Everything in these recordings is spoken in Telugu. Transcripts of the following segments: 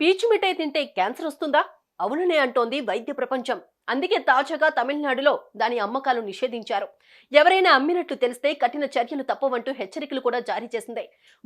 పీచు మిఠాయి తింటే క్యాన్సర్ వస్తుందా? అవుననే అంటోంది వైద్య ప్రపంచం. అందుకే తాజాగా తమిళనాడులో దాని అమ్మకాలు నిషేధించారు. ఎవరైనా అమ్మినట్లు తెలిస్తే కఠిన చర్యలు తప్పవంటూ హెచ్చరికలు కూడా జారీ చేసింది.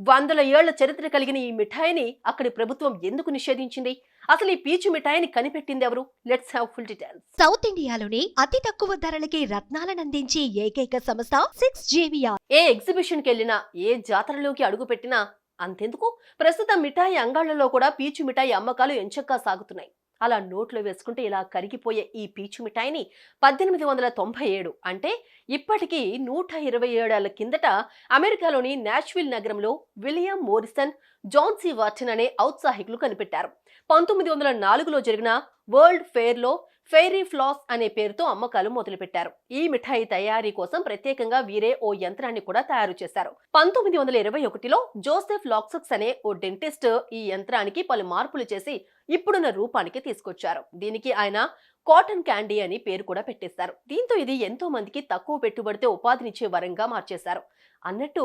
వందల ఏళ్ళ చరిత్ర కలిగిన ఈ మిఠాయిని అక్కడి ప్రభుత్వం ఎందుకు నిషేధించింది? అసలు ఈ పీచు మిఠాయిని కనిపెట్టింది ఎవరు? Let's have full details south ఇండియాలోని అతి తక్కువ ధరలకి రత్నాలనందించే ఏకైక సంస్థ సిక్స్ జేవియా ఏ ఎగ్జిబిషన్కి వెళ్ళినా ఏ జాతరలోకి అడుగు పెట్టినా అంతెందుకు? ప్రస్తుతం మిఠాయి అంగాళ్ళలో కూడా పీచు మిఠాయి అమ్మకాలు ఎంచక్కా సాగుతున్నాయి. అలా నోట్లో వేసుకుంటే ఇలా కరిగిపోయే ఈ పీచు మిఠాయిని పద్దెనిమిది వందల తొంభై ఏడు అంటే ఇప్పటికీ నూట ఇరవై ఏడేళ్ళ కిందట అమెరికాలోని నాష్విల్ నగరంలో విలియం మోరిసన్ జాన్సీ వార్టన్ అనే ఔత్సాహికులు కనిపెట్టారు. పంతొమ్మిది వందల నాలుగులో జరిగిన వరల్డ్ ఫెయిర్లో ఫెయిరీ ఫ్లాస్ అనే పేరుతో అమ్మకాలు మొదలుపెట్టారు. ఈ మిఠాయి తయారీ కోసం ప్రత్యేకంగా వీరే ఓ యంత్రాన్ని కూడా తయారు చేశారు. పంతొమ్మిది వందల ఇరవై ఒకటిలో జోసెఫ్ లాక్సక్స్ అనే ఓ డెంటిస్ట్ ఈ యంత్రానికి పలు మార్పులు చేసి ఇప్పుడున్న రూపానికి తీసుకొచ్చారు. దీనికి ఆయన కాటన్ క్యాండీ అని పేరు కూడా పెట్టేశారు. దీంతో ఇది ఎంతో మందికి తక్కువ పెట్టుబడితో ఉపాధినిచ్చే వరంగా మార్చేశారు. అన్నట్టు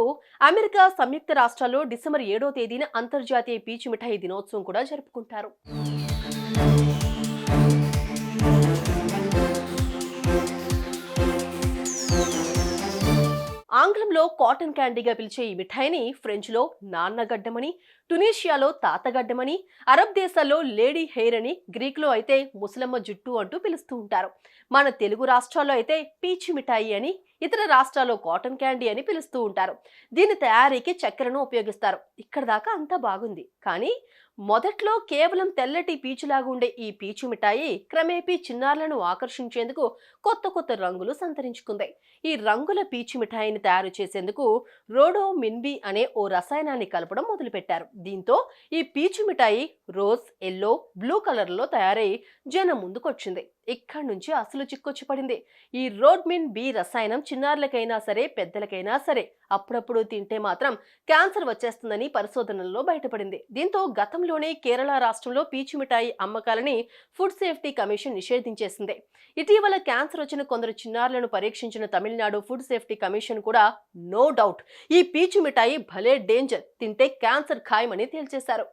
అమెరికా సంయుక్త రాష్ట్రాల్లో డిసెంబర్ ఏడో తేదీన అంతర్జాతీయ పీచు మిఠాయి దినోత్సవం కూడా జరుపుకుంటారు. ఆంగ్లంలో కాటన్ క్యాండీగా పిలిచే ఈ మిఠాయిని ఫ్రెంచ్లో నాన్నగడ్డమని టునీషియాలో తాతగడ్డమని అరబ్ దేశాల్లో లేడీ హెయిర్ అని గ్రీక్లో అయితే ముసలమ్మ జుట్టు అంటూ పిలుస్తూ ఉంటారు. మన తెలుగు రాష్ట్రాల్లో అయితే పీచు మిఠాయి అని ఇతర రాష్ట్రాల్లో కాటన్ క్యాండీ అని పిలుస్తూ ఉంటారు. దీని తయారీకి చక్కెరను ఉపయోగిస్తారు. ఇక్కడ దాకా అంతా బాగుంది. కానీ మొదట్లో కేవలం తెల్లటి పీచులాగా ఉండే ఈ పీచు మిఠాయి క్రమేపీ చిన్నారులను ఆకర్షించేందుకు కొత్త కొత్త రంగులు సంతరించుకుంది. ఈ రంగుల పీచు మిఠాయిని తయారు చేసేందుకు రోడో మిన్బి అనే ఓ రసాయనాన్ని కలపడం మొదలుపెట్టారు. దీంతో ఈ పీచు మిఠాయి రోజ్ ఎల్లో బ్లూ కలర్లో తయారై జనం ముందుకొచ్చింది. ఇక్కడి నుంచి అసలు చిక్కొచ్చి పడింది. ఈ రోడ్మిన్ బి రసాయనం చిన్నారులకైనా సరే పెద్దలకైనా సరే అప్పుడప్పుడు తింటే మాత్రం క్యాన్సర్ వచ్చేస్తుందని పరిశోధనల్లో బయటపడింది. దీంతో గతంలోనే కేరళ రాష్ట్రంలో పీచు మిఠాయి అమ్మకాలని ఫుడ్ సేఫ్టీ కమిషన్ నిషేధించేసింది. ఇటీవల క్యాన్సర్ వచ్చిన కొందరు చిన్నారులను పరీక్షించిన తమిళనాడు ఫుడ్ సేఫ్టీ కమిషన్ కూడా నో డౌట్ ఈ పీచు మిఠాయి భలే డేంజర్ తింటే క్యాన్సర్ ఖాయమని తేల్చేశారు.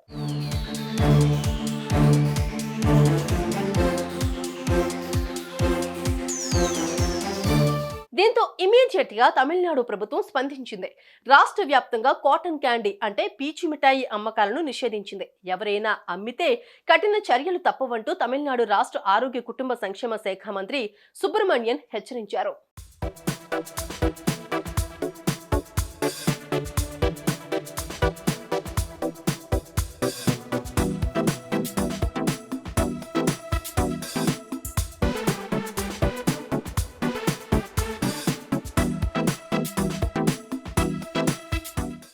దీంతో ఇమీడియట్గా తమిళనాడు ప్రభుత్వం స్పందించింది. రాష్ట్ర వ్యాప్తంగా కాటన్ క్యాండీ అంటే పీచు మిఠాయి అమ్మకాలను నిషేధించింది. ఎవరైనా అమ్మితే కఠిన చర్యలు తప్పవంటూ తమిళనాడు రాష్ట్ర ఆరోగ్య కుటుంబ సంక్షేమ శాఖ మంత్రి సుబ్రహ్మణ్యన్ హెచ్చరించారు.